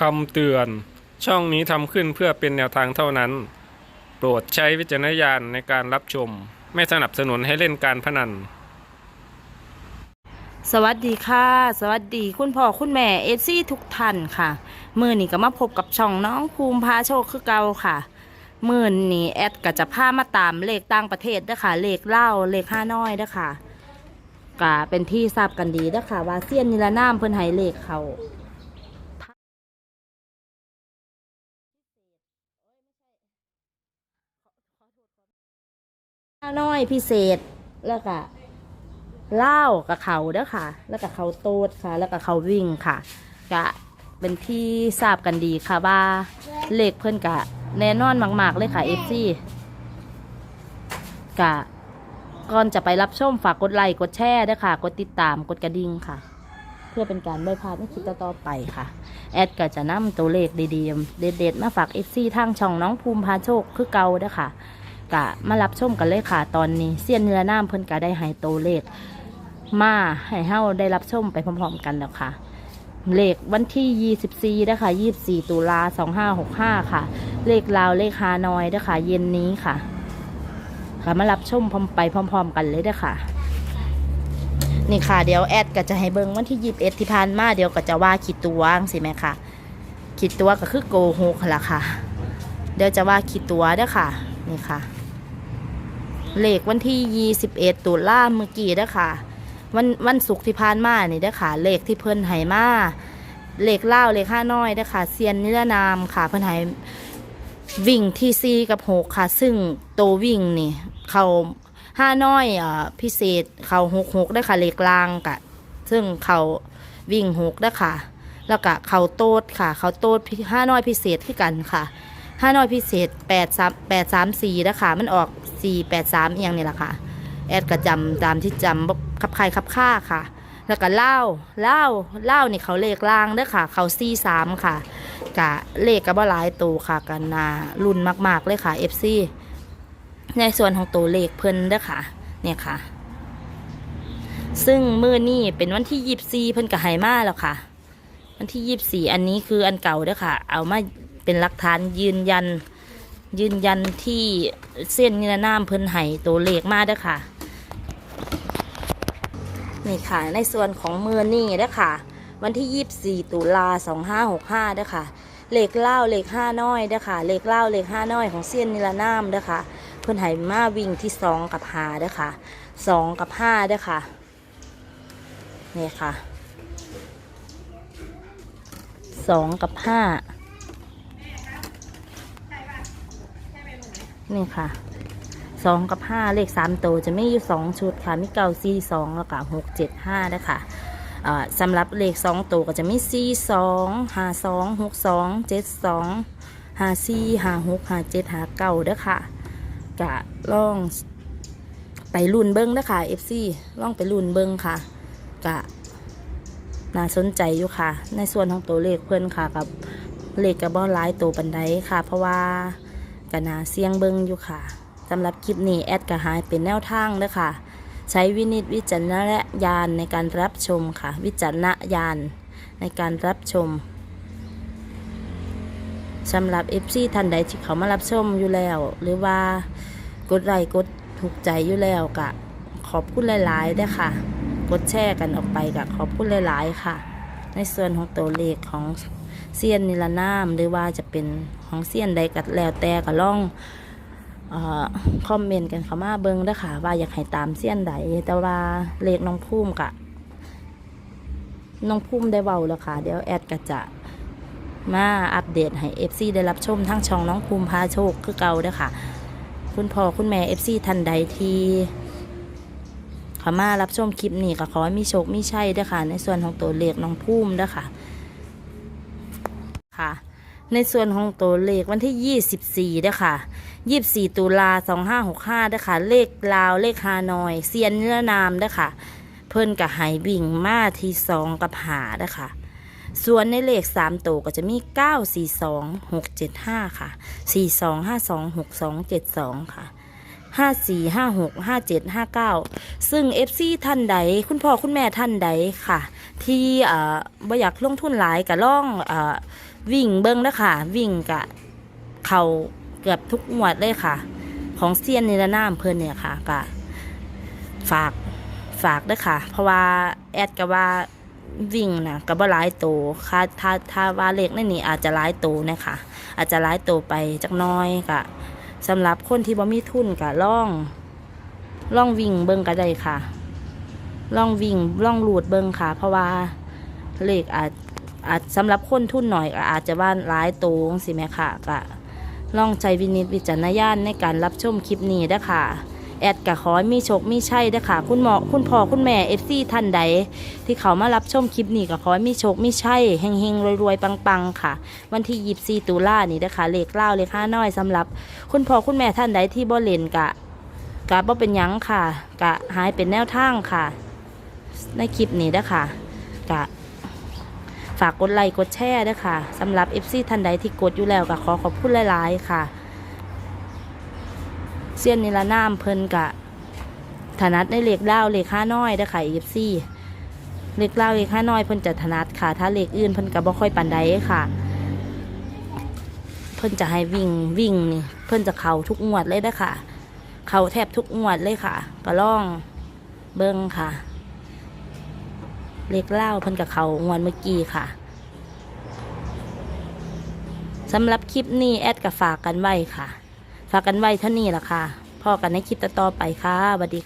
คำเตือน ช่องนี้ทำขึ้นเพื่อเป็นแนวทางเท่านั้น โปรดใช้วิจารณญาณในการรับชม ไม่สนับสนุนให้เล่นการพนัน สวัสดีค่ะ สวัสดีคุณพ่อคุณแม่เอฟซีทุกท่านค่ะ มื่อนี้ก็มาพบกับช่องน้องภูมิพาโชคคือเก่าค่ะ มื่อนี้แอดก็จะพามาตามเลขต่างประเทศเด้ค่ะเลขเล่าเลขห้าน้อยเด้ค่ะก็เป็นที่ทราบกันดีเด้ค่ะว่าเซียนนิรนามเพิ่นให้เลขเขา น้อยพิเศษแล้วก็เล่ากับเขาเด้อค่ะ แล้วกับเขาโตดค่ะ แล้วกับเขาวิ่งค่ะกะเป็นที่ทราบกันดีค่ะว่าเลขเพื่อนกะแน่นอนมาก ๆ เลยค่ะเอฟซีกะก่อนจะไปรับชมฝากกดไลค์กดแชร์ด้วยค่ะ กดติดตามกดกระดิ่งค่ะ เพื่อเป็นการไม่พลาดในคลิปต่อไปค่ะ แอดก็จะนำตัวเลขดีๆเด็ดๆมาฝากเอฟซีทางช่องน้องภูมิพาโชคคือเก่าเด้อค่ะ กะมารับชมกันเลยค่ะตอนนี้เสี้ยนเนื้อน้ำเพิ่นกะได้หายตัวเลขมาให้เฮาได้รับชมไปพร้อมๆกันแล้วค่ะ เลขวันที่ 24นะคะ24 ตุลา2565 ค่ะ เลขลาวเลขฮานอยนะคะเย็นนี้ค่ะ ค่ะมารับชมพร้อมไปพร้อม ๆ กันเลยเด้อค่ะนี่ค่ะเดี๋ยวแอดก็จะให้เบิ่งวันที่21ที่ผ่านมาเดี๋ยวก็จะว่าขีดตัวว่างสิแม่ค่ะขีดตัวก็คือโกหกล่ะค่ะ เดี๋ยวจะว่าขีดตัวเด้อค่ะ นี่ค่ะ เลขวันที่ 21 ตุลาเมื่อกี้เด้อค่ะวันวันศุกร์ที่ผ่านมานี่เด้อค่ะเลขที่เพิ่นให้มาเลขเล่าเลขห้าน้อยเด้อค่ะเซียนนิรนามค่ะ เพิ่นให้วิ่งที่ซีกับหกค่ะ ซึ่งโตววิ่งนี่ เขาห้าน้อยอ่าพิเศษเขาหกหกได้ค่ะเลขกลางกะ ซึ่งเขาวิ่งหกได้ค่ะ แล้วก็เขาโตดค่ะ เขาโตดห้าน้อยพิเศษที่กันค่ะ ห้าน้อยพิเศษแปดสามแปดสามสี่นะคะมันออกสี่แปดสามเอียงนี่แหละค่ะ แอดก็จำตามที่จำขับใครขับค่าค่ะ แล้วก็เล่าเล่าเล่านี่เขาเลขล่างเด้อค่ะ เขาซีสามค่ะกะเลขก็บ่หลายตัวค่ะกันนารุ่นมาก ๆ เลยค่ะ FC ในส่วนของตัวเลขเพิ่นเด้อค่ะ เนี่ยค่ะ ซึ่งมือนี่เป็นวันที่ยีบซีเพิ่นก็ให้มาแล้วค่ะ วันที่ยีบสี่อันนี้คืออันเก่าเด้อค่ะ เอามา เป็นหลักฐานยืนยัน ยืนยันที่เส้นนิรนามเพิ่นไห้ตัวเลขมาเด้อค่ะ นี่ค่ะ ในส่วนของมือนี่เด้อค่ะ วันที่ 24 ตุลา2565เด้อค่ะเลขเล่าเลขห้าน้อยเด้อค่ะ เลขเล่าเลขห้าน้อยของเส้นนิรนามเด้อค่ะ เพิ่นไห้มาวิ่งที่สองกับหาเด้อค่ะสองกับห้าเด้อค่ะนี่ค่ะสองกับห้า นี่ค่ะสองกับห้าเลขสามตัวจะไม่อยู่สองชุดค่ะมีเก้าสี่สองแล้วก็หกเจ็ดห้านะคะสำหรับเลขสองตัวก็จะมีสี่สองห้าสองหกสองเจ็ดสองห้าสี่ห้าหกห้าเจ็ดห้าเก้าเด้อค่ะกะล่องไปรุ่นเบิ้งเด้อค่ะเอฟซีล่องไปรุ่นเบิ้งค่ะกะน่าสนใจอยู่ค่ะ ในส่วนของตัวเลขเพื่อนค่ะกับเลขกระบอกหลายตัวบันไดค่ะ เพราะว่า กนาเสียงเบิงอยู่ค่ะสำหรับคลิปนี้แอดก็หายเป็นแนวทางเด้อค่ะ ใช้วินิจวิจารณญาณในการรับชมค่ะ วิจารณญาณในการรับชมสำหรับเอฟซีท่านใดที่เขามารับชมอยู่แล้ว หรือว่ากดไลค์กดถูกใจอยู่แล้วกะขอบคุณหลายๆด้ค่ะ กดแชร์กันออกไปกะขอบคุณหลายๆค่ะ ในส่วนของตัวเลขของ เซียนนิรนามหรือว่าจะเป็นของเซียนใดก็แล้วแต่ก็ล่องคอมเมนต์กันเข้ามาเบิ่งด้ค่ะ ว่าอยากให้ตามเซียนใดแต่ว่าเลขน้องพุ่มกะน้องพุ่มได้เบาแล้วค่ะ เดี๋ยวแอดก็จะมาอัปเดตให้ FC ได้รับชมทั้งช่องน้องภูมิพาโชคคือเก่าด้อค่ะ คุณพ่อคุณแม่ FC ท่านใดที่ขามารับชมคลิปนี้ก็ขอให้มีโชคมีชัยด้อค่ะ ในส่วนของตัวเลขน้องพุ่มเด้อค่ะ ค่ะ ในส่วนของตัวเลขวันที่ 24เด้อค่ะ24 ตุลา 2565เด้อค่ะ เลขลาวเลขฮานอยเซียนเนื้อนามเด้อค่ะ เพิ่นกับหายวิ่งมาที่สองกับหาเด้อค่ะ ส่วนในเลข3ตัวก็จะมี 9 4 2 6 7 5 ค่ะ 4 2 5 2 6 2 7 2 ค่ะห้าสี่ห้าหกห้าเจ็ดห้าเก้าซึ่ง FC ท่านใด คุณพ่อคุณแม่ท่านใดค่ะ ที่เอ่อบ่อยากลงทุนหลายก็ล่องเอ่อ วิ่งเบิ้งนะค่ะ วิ่งกะเขาเกือบทุกงวดเลยค่ะ ของเซียนนิรนามเพิ่อนเนี่ยค่ะกะฝากฝากด้วยค่ะ เพราะว่าแอดก็ว่าวิ่งนะก็บ่หลายโตค่ะถ้าถ้าว่าเล็กนั่นนี่อาจจะหลายโตนะคะอาจจะหลายโตไปจักน้อยกะสำหรับคนที่บ่มีทุนกะล่องล่องวิ่งเบิ้งก็ได้ค่ะล่องวิ่งล่องหลูดเบิ้งค่ะ เพราะว่าเลขอาจ อาจสำหรับคนทุนหน่อยก็อาจจะว่าหลายโตงสิแม่ค่ะก็ล่องใจวินิจวิจารณญาณในการรับชมคลิปนี้ด้ค่ะ แอดก็ขอมีโชคมีชัยด้ค่ะ คุณหมอคุณพ่อคุณแม่เอฟซีท่านใด ที่เขามารับชมคลิปนี้ก็ขอมีโชคมีชัยเฮงเฮงรวยรวยๆ ปังๆ ค่ะ วันที่ยีบซีตุลานี่ด้ค่ะเลขเล่าเลขห้าน้อยสำหรับ คุณพ่อคุณแม่ท่านใดที่บ่เล่นกะกะบ่เป็นยังค่ะ กะหายเป็นแนวทางค่ะ ในคลิปนี้ด้ค่ะ กะากกดไลค์กดแชร์ด้อค่ะสำหรับ FC ท่านใดที่กดอยู่แล้วก็ขอขอบคุณหลายๆค่ะเสี้ยนนิรนามเพิ่นกะถนัดในเหล็กเล่าเหล็กห้าน้อยด้อค่ะ FC เหล็กเล่าเหล็กห้าน้อยเพิ่นจะถนัดค่ะ ถ้าเหล็กอื่นเพิ่นก็บ่ค่อยปานใดค่ะ เพิ่นจะให้วิ่งวิ่งนี่เพิ่นจะเข่าทุกงวดเลยด้อค่ะ เข่าแทบทุกงวดเลยค่ะ ก็ล่องเบิ้งค่ะ เล็กเล่าเพิ่นกับเขางวนเมื่อกี้ค่ะสำหรับคลิปนี้แอดกับฝากกันไว้ค่ะ ฝากกันไว้เท่านี้ละค่ะพอกันในคลิปต่อไปค่ะสวัสดีค่ะ